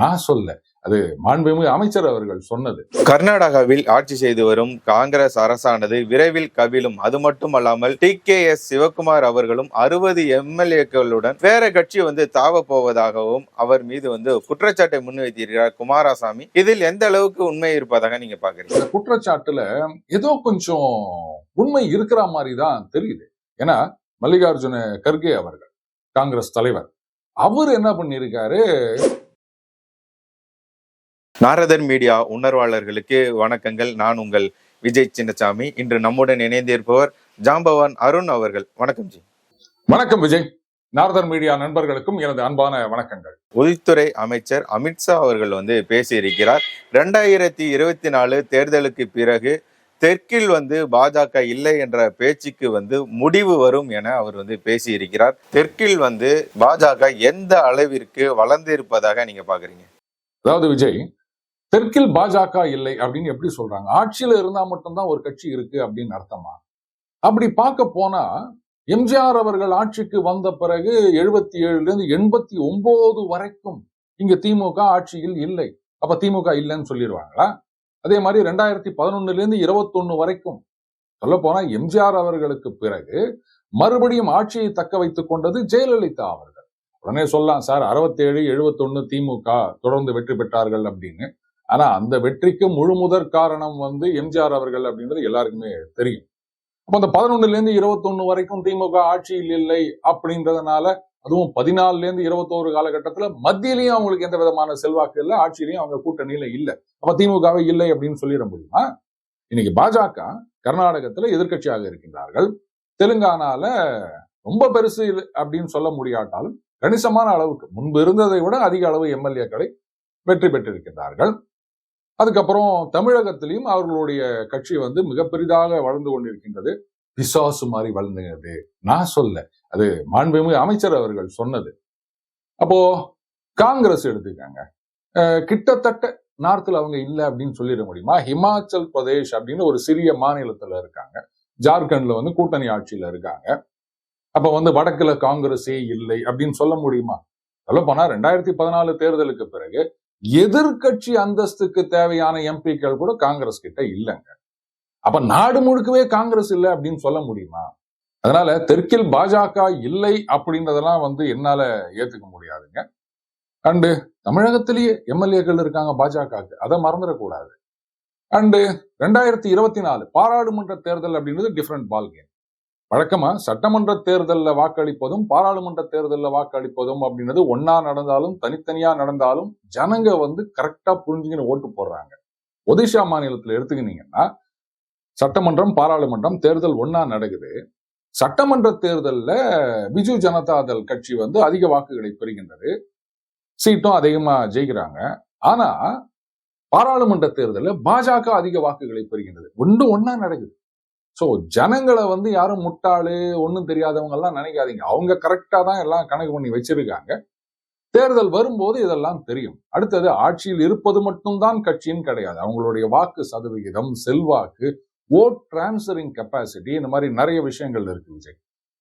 நான் சொல்ல அது மாண்புமிகு அமைச்சர் அவர்கள் சொன்னது. கர்நாடகாவில் ஆட்சி செய்து வரும் காங்கிரஸ் அரசானது விரைவில் கவிழும். அது மட்டுமல்லாமல் டி கே எஸ் சிவகுமார் அவர்களும் அறுபது எம்எல்ஏக்களுடன் வேற கட்சி வந்து தாவ போவதாகவும் அவர் மீது வந்து குற்றச்சாட்டை முன்வைத்திருக்கிறார் குமாரசாமி. இதில் எந்த அளவுக்கு உண்மை இருப்பதாக நீங்க பாக்குறீங்க இந்த குற்றச்சாட்டுல ஏதோ கொஞ்சம் உண்மை இருக்கிற மாதிரி தான் தெரியுது. ஏன்னா மல்லிகார்ஜுன கர்கே அவர்கள் காங்கிரஸ் தலைவர் அவர் என்ன பண்ணியிருக்காரு? நாரதர் மீடியா உணர்வாளர்களுக்கு வணக்கங்கள். நான் உங்கள் விஜய் சின்னசாமி. இன்று நம்முடன் இணைந்திருப்பவர் ஜாம்பவான் அருண் அவர்கள். வணக்கம் ஜி. வணக்கம் விஜய். நாரதர் மீடியா நண்பர்களுக்கும் எனது அன்பான வணக்கங்கள். உள்துறை அமைச்சர் அமித்ஷா அவர்கள் வந்து பேசியிருக்கிறார். ரெண்டாயிரத்தி இருபத்தி நாலு தேர்தலுக்கு பிறகு தெற்கில் வந்து பாஜக இல்லை என்ற பேச்சுக்கு வந்து முடிவு வரும் என அவர் வந்து பேசியிருக்கிறார். தெற்கில் வந்து பாஜக எந்த அளவிற்கு வளர்ந்திருப்பதாக நீங்க பாக்குறீங்க? அதாவது விஜய் தெற்கில் பாஜக இல்லை அப்படின்னு எப்படி சொல்றாங்க? ஆட்சியில இருந்தா மட்டும்தான் ஒரு கட்சி இருக்கு அப்படின்னு அர்த்தமா? அப்படி பார்க்க போனா எம்ஜிஆர் அவர்கள் ஆட்சிக்கு வந்த பிறகு எழுபத்தி ஏழுல இருந்து எண்பத்தி ஒன்பது வரைக்கும் இங்க திமுக ஆட்சியில் இல்லை. அப்ப திமுக இல்லைன்னு சொல்லிடுவாங்களா? அதே மாதிரி ரெண்டாயிரத்தி பதினொன்னுல இருந்து இருபத்தொன்னு வரைக்கும் சொல்ல போனா எம்ஜிஆர் அவர்களுக்கு பிறகு மறுபடியும் ஆட்சியை தக்க வைத்துக் கொண்டது ஜெயலலிதா அவர்கள். உடனே சொல்லலாம் சார் அறுபத்தேழு எழுபத்தொன்னு திமுக தொடர்ந்து வெற்றி பெற்றார்கள் அப்படின்னு. ஆனா அந்த வெற்றிக்கு முழு முதற் காரணம் வந்து எம்ஜிஆர் அவர்கள் அப்படின்றது எல்லாருக்குமே தெரியும். அப்போ அந்த பதினொன்னுல இருந்து இருபத்தொன்னு வரைக்கும் திமுக ஆட்சியில் இல்லை அப்படின்றதுனால அதுவும் பதினாலுல இருந்து இருபத்தோரு காலகட்டத்துல மத்தியிலையும் அவங்களுக்கு எந்த விதமான செல்வாக்கு இல்லை ஆட்சியிலையும் அவங்க கூட்டணியில இல்லை. அப்ப திமுகவே இல்லை அப்படின்னு சொல்லிட முடியுமா? இன்னைக்கு பாஜக கர்நாடகத்துல எதிர்க்கட்சியாக இருக்கின்றார்கள். தெலுங்கானால ரொம்ப பெருசு இது அப்படின்னு சொல்ல முடியாட்டாலும் கணிசமான அளவுக்கு முன்பு இருந்ததை விட அதிக அளவு எம்எல்ஏக்களை வெற்றி பெற்றிருக்கிறார்கள் அதுக்கப்புறம் தமிழகத்திலையும் அவர்களுடைய கட்சி வந்து மிக பெரிதாக வளர்ந்து கொண்டிருக்கின்றது. பிசாசு மாதிரி வளர்ந்துகிறது நான் சொல்ல அது மாண்புமிகு அமைச்சர் அவர்கள் சொன்னது. அப்போ காங்கிரஸ் எடுத்துக்காங்க. அஹ் கிட்டத்தட்ட நார்த்தில் அவங்க இல்லை அப்படின்னு சொல்லிட முடியுமா? ஹிமாச்சல் பிரதேஷ் அப்படின்னு ஒரு சிறிய மாநிலத்துல இருக்காங்க. ஜார்க்கண்ட்ல வந்து கூட்டணி ஆட்சியில் இருக்காங்க. அப்போ வந்து வடக்குல காங்கிரஸே இல்லை அப்படின்னு சொல்ல முடியுமா? சொல்ல போனா ரெண்டாயிரத்தி பதினாலு தேர்தலுக்கு பிறகு எதிர்க்கட்சி அந்தஸ்துக்கு தேவையான எம்பிக்கள் கூட காங்கிரஸ் கிட்ட இல்லைங்க. அப்ப நாடு முழுக்கவே காங்கிரஸ் இல்லை அப்படின்னு சொல்ல முடியுமா? அதனால தெற்கில் பாஜக இல்லை அப்படின்றதெல்லாம் வந்து என்னால ஏத்துக்க முடியாதுங்க. அண்டு தமிழகத்திலேயே எம்எல்ஏக்கள் இருக்காங்க பாஜகவுக்கு. அதை மறந்துடக்கூடாது. அண்டு ரெண்டாயிரத்தி இருபத்தி நாலு பாராளுமன்ற தேர்தல் அப்படின்றது டிஃப்ரெண்ட் பால் கேம் வழக்கமாக சட்டமன்ற தேர்தலில் வாக்களிப்பதும் பாராளுமன்ற தேர்தலில் வாக்களிப்பதும் அப்படின்றது ஒன்னா நடந்தாலும் தனித்தனியா நடந்தாலும் ஜனங்க வந்து கரெக்டா புரிஞ்சுக்கின்னு ஓட்டு போடுறாங்க. ஒடிஷா மாநிலத்தில் எடுத்துக்கினீங்கன்னா சட்டமன்றம் பாராளுமன்றம் தேர்தல் ஒன்னா நடக்குது. சட்டமன்ற தேர்தலில் பிஜு ஜனதாதள் கட்சி வந்து அதிக வாக்குகளை பெறுகின்றது. சீட்டும் அதிகமா ஜெயிக்கிறாங்க. ஆனா பாராளுமன்ற தேர்தலில் பாஜக அதிக வாக்குகளை பெறுகின்றது. ஒன்று ஒன்னா நடக்குது. ஸோ ஜனங்களை வந்து யாரும் முட்டாளு ஒன்றும் தெரியாதவங்க எல்லாம் நினைக்காதீங்க. அவங்க கரெக்டா தான் எல்லாம் கணக்கு பண்ணி வச்சிருக்காங்க. தேர்தல் வரும்போது இதெல்லாம் தெரியும். அடுத்தது ஆட்சியில் இருப்பது மட்டும்தான் கட்சின்னு கிடையாது. அவங்களுடைய வாக்கு சதவிகிதம் செல்வாக்கு ஓட் டிரான்ஸ்ஃபரிங் கெப்பாசிட்டி இந்த மாதிரி நிறைய விஷயங்கள் இருக்கு விஜய்.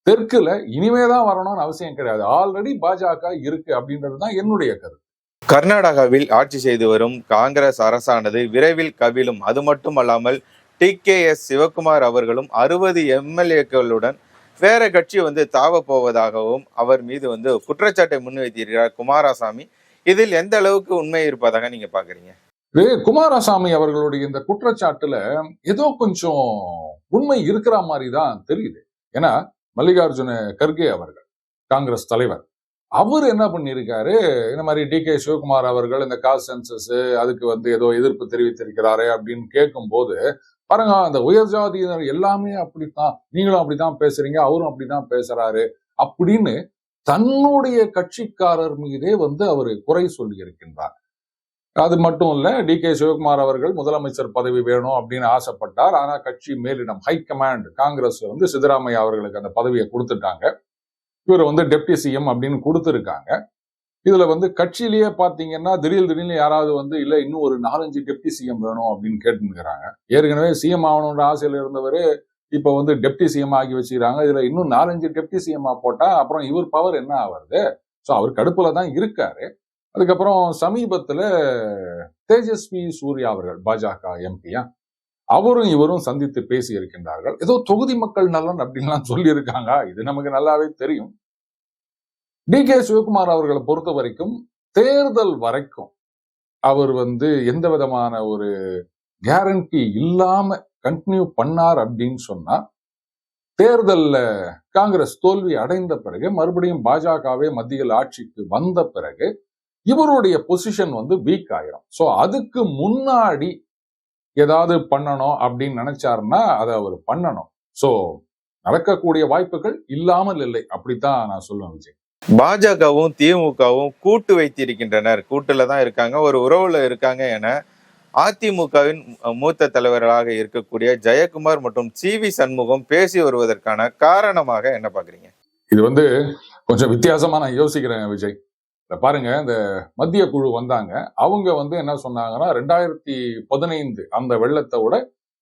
தெற்குல இனிமே தான் வரணும்னு அவசியம் கிடையாது. ஆல்ரெடி பாஜக இருக்கு அப்படின்றது தான் என்னுடைய கருத்து. கர்நாடகாவில் ஆட்சி செய்து வரும் காங்கிரஸ் அரசானது விரைவில் கவிழும். அது மட்டுமல்லாமல் டி கே எஸ் சிவகுமார் அவர்களும் அறுபது எம்எல்ஏக்களுடன் வேற கட்சி வந்து தாவ போவதாகவும் அவர் மீது வந்து குற்றச்சாட்டை முன்வைத்திருக்கிறார் குமாரசாமி. இதில் எந்த அளவுக்கு உண்மை இருப்பதாக நீங்க பாக்குறீங்க? இது குமாரசாமி அவர்களுடைய இந்த குற்றச்சாட்டுல ஏதோ கொஞ்சம் உண்மை இருக்கிற மாதிரி தான் தெரியுது. ஏன்னா மல்லிகார்ஜுன கர்கே அவர்கள் காங்கிரஸ் தலைவர் அவர் என்ன பண்ணியிருக்காரு? இந்த மாதிரி டி கே சிவகுமார் அவர்கள் இந்த காஸ்ட் சென்சஸ் அதுக்கு வந்து ஏதோ எதிர்ப்பு தெரிவித்திருக்கிறாரே அப்படின்னு கேட்கும்போது பாருங்க அந்த உயர் ஜாதியினர் எல்லாமே அப்படித்தான் நீங்களும் அப்படித்தான் பேசுறீங்க அவரும் அப்படித்தான் பேசுறாரு அப்படின்னு தன்னுடைய கட்சிக்காரர் மீதே வந்து அவர் குறை சொல்லி இருக்கின்றார் அது மட்டும் இல்ல டி கே சிவகுமார் அவர்கள் முதலமைச்சர் பதவி வேணும் அப்படின்னு ஆசைப்பட்டார். ஆனா கட்சி மேலிடம் ஹை கமாண்ட் காங்கிரஸ் வந்து சித்தராமையா அவர்களுக்கு அந்த பதவியை கொடுத்துட்டாங்க. இவர் வந்து டெப்டி சிஎம் அப்படின்னு கொடுத்துருக்காங்க. இதுல வந்து கட்சியிலேயே பாத்தீங்கன்னா திடீர் திடீர்னு யாராவது வந்து இல்ல இன்னும் ஒரு நாலஞ்சு டெப்டி சிஎம் வேணும் அப்படின்னு கேட்டுக்கிறாங்க ஏற்கனவே சிஎம் ஆகணுன்ற ஆசையில இருந்தவர் இப்ப வந்து டெப்டி சிஎம் ஆகி வச்சுக்கிறாங்க. இதுல இன்னும் நாலஞ்சு டெப்டி சிஎம் போட்டா அப்புறம் இவர் பவர் என்ன ஆவறது ஸோ அவர் கடுப்புல தான் இருக்காரு. அதுக்கப்புறம் சமீபத்துல தேஜஸ்வி சூர்யா அவர்கள் பாஜக எம்பியா அவரும் இவரும் சந்தித்து பேசி இருக்கின்றார்கள் ஏதோ தொகுதி மக்கள் நலன் அப்படின்லாம் சொல்லியிருக்காங்க. இது நமக்கு நல்லாவே தெரியும். டி. கே. சிவகுமார் அவர்களை பொறுத்த வரைக்கும் தேர்தல் வரைக்கும் அவர் வந்து எந்த விதமான ஒரு கேரண்டி இல்லாம கண்டினியூ பண்ணார் அப்படின்னு சொன்னா தேர்தல்ல காங்கிரஸ் தோல்வி அடைந்த பிறகு மறுபடியும் பாஜகவே மத்தியில் ஆட்சிக்கு வந்த பிறகு இவருடைய பொசிஷன் வந்து வீக் ஆயிரும். சோ அதுக்கு முன்னாடி ஏதாவது பண்ணணும் அப்படின்னு நினைச்சாருன்னா அதை அவர் பண்ணணும். சோ நடக்கக்கூடிய வாய்ப்புகள் இல்லாமல் இல்லை. அப்படித்தான் நான் சொல்லுவேன் விஜய். பாஜகவும் திமுகவும் கூட்டு வைத்திருக்கின்றனர். கூட்டுல தான் இருக்காங்க. ஒரு உறவுல இருக்காங்க என அதிமுகவின் மூத்த தலைவர்களாக இருக்கக்கூடிய ஜெயக்குமார் மற்றும் சி வி சண்முகம் பேசி வருவதற்கான காரணமாக என்ன பாக்குறீங்க இது வந்து கொஞ்சம் வித்தியாசமா நான் யோசிக்கிறேன் விஜய். இத பாருங்க இந்த மத்திய குழு வந்தாங்க. அவங்க வந்து என்ன சொன்னாங்கன்னா ரெண்டாயிரத்தி பதினைந்து அந்த வெள்ளத்தை விட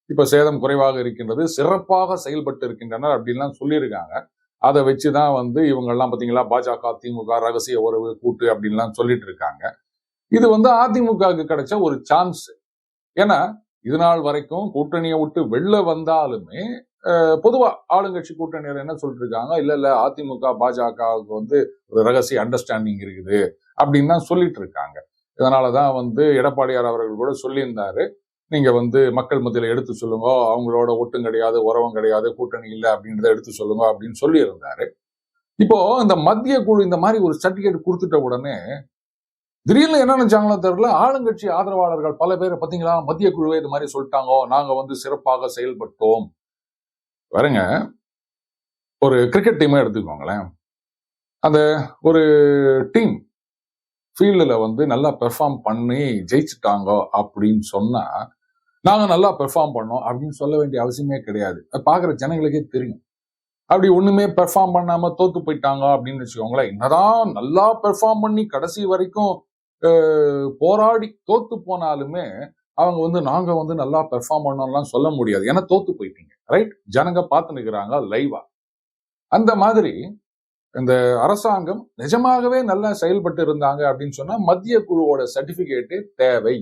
இப்ப சேதம் குறைவாக இருக்கின்றது சிறப்பாக செயல்பட்டு இருக்கின்றனர் அப்படின்லாம் சொல்லியிருக்காங்க. அதை வச்சு தான் வந்து இவங்கெல்லாம் பார்த்தீங்களா பாஜக திமுக ரகசிய உறவு கூட்டு அப்படின்லாம் சொல்லிட்டு இருக்காங்க. இது வந்து அதிமுகவுக்கு கிடைச்ச ஒரு சான்ஸ் ஏன்னா இது நாள் வரைக்கும் கூட்டணியை விட்டு வெளில வந்தாலுமே பொதுவாக ஆளுங்கட்சி கூட்டணியர் என்ன சொல்லிட்டு இருக்காங்க இல்லை இல்ல அதிமுக பாஜகவுக்கு வந்து ஒரு ரகசிய அண்டர்ஸ்டாண்டிங் இருக்குது அப்படின்னு தான் சொல்லிட்டு இருக்காங்க. இதனால தான் வந்து எடப்பாடியார் அவர்கள் கூட சொல்லியிருந்தாரு. நீங்க வந்து மக்கள் மத்தியில எடுத்து சொல்லுங்க அவங்களோட ஒட்டும் கிடையாது உறவும் கிடையாது கூட்டணி இல்லை அப்படின்றத எடுத்து சொல்லுங்க அப்படின்னு சொல்லியிருந்தாரு. இப்போ இந்த மத்திய குழு இந்த மாதிரி ஒரு சர்டிஃபிகேட் கொடுத்துட்ட உடனே திடீர்னு என்ன நினைச்சாங்களோ தெரியல ஆளுங்கட்சி ஆதரவாளர்கள் பல பேர் பார்த்தீங்களா மத்திய குழுவே இது மாதிரி சொல்லிட்டாங்க நாங்கள் வந்து சிறப்பாக செயல்பட்டோம். வருங்க ஒரு கிரிக்கெட் டீமே எடுத்துக்கோங்களேன். அந்த ஒரு டீம் ஃபீல்டில் வந்து நல்லா பெர்ஃபார்ம் பண்ணி ஜெயிச்சுட்டாங்க அப்படின்னு சொன்னா நாங்க நல்லா பெர்ஃபார்ம் பண்ணோம் அப்படின்னு சொல்ல வேண்டிய அவசியமே கிடையாது. அது பார்க்குற ஜனங்களுக்கே தெரியும். அப்படி ஒண்ணுமே பெர்ஃபார்ம் பண்ணாம தோத்து போயிட்டாங்க அப்படின்னு வச்சுக்கோங்களேன் என்னதான் நல்லா பெர்ஃபார்ம் பண்ணி கடைசி வரைக்கும் போராடி தோத்து போனாலுமே அவங்க வந்து நாங்க வந்து நல்லா பெர்ஃபார்ம் பண்ணோம்லாம் சொல்ல முடியாது. ஏன்னா தோத்து போயிட்டீங்க ரைட் ஜனங்க பார்த்து நிற்கிறாங்க லைவா அந்த மாதிரி இந்த அரசாங்கம் நிஜமாகவே நல்லா செயல்பட்டு இருந்தாங்க அப்படின்னு சொன்னா மத்திய குழுவோட சர்டிபிகேட்டே தேவை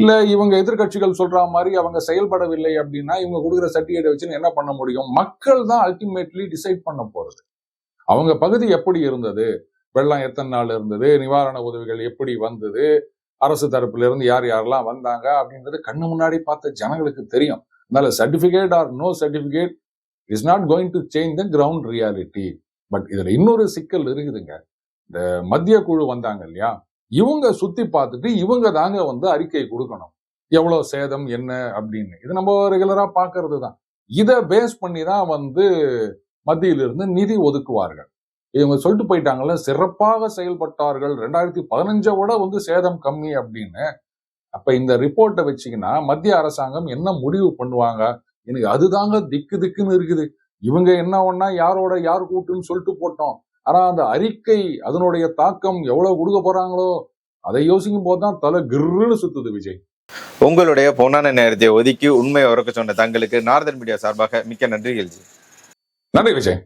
இல்லை இல்ல இவங்க எதிர்க்கட்சிகள் சொல்ற மாதிரி அவங்க செயல்படவில்லை அப்படின்னா இவங்க கொடுக்குற சர்டிஃபிகேட் வச்சு என்ன பண்ண முடியும்? மக்கள் தான் அல்டிமேட்லி டிசைட் பண்ண போறது. அவங்க பகுதி எப்படி இருந்தது? வெள்ளம் எத்தனை நாள் இருந்தது? நிவாரண உதவிகள் எப்படி வந்தது? அரசு தரப்புல இருந்து யார் யாரெல்லாம் வந்தாங்க? அப்படின்றது கண்ணு முன்னாடி பார்த்த ஜனங்களுக்கு தெரியும். அதனால certificate or no certificate is not going to change the ground reality but இதுல இன்னொரு சிக்கல் இருக்குதுங்க. இந்த மத்திய குழு வந்தாங்க இல்லையா? இவங்க சுத்தி பார்த்துட்டு இவங்க தாங்க வந்து அறிக்கை கொடுக்கணும். எவ்வளவு சேதம் என்ன அப்படின்னு. இது நம்ம ரெகுலரா பாக்குறது தான் இதை பேஸ் பண்ணி தான் வந்து மத்தியிலிருந்து நிதி ஒதுக்குவார்கள். இவங்க சொல்லிட்டு போயிட்டாங்கல்ல சிறப்பாக செயல்பட்டார்கள். ரெண்டாயிரத்தி பதினஞ்சை விட வந்து சேதம் கம்மி அப்படின்னு. அப்ப இந்த ரிப்போர்ட்டை வச்சீங்கன்னா மத்திய அரசாங்கம் என்ன முடிவு பண்ணுவாங்க? எனக்கு அதுதாங்க திக்கு திக்குன்னு இருக்குது. இவங்க என்ன ஒன்னா யாரோட யார் கூட்டுன்னு சொல்லிட்டு போட்டோம். ஆனா அந்த அறிக்கை அதனுடைய தாக்கம் எவ்வளவு கொடுக்க போறாங்களோ அதை யோசிக்கும் போதுதான் தலை கிர்ன்னு சுத்துது விஜய். உங்களுடைய பொன்னான நேரத்தை ஒதுக்கி உண்மை உறக்க சொன்ன தங்களுக்கு நார்தன் மீடியா சார்பாக மிக்க நன்றி எல்ஜி நன்றி விஜய்.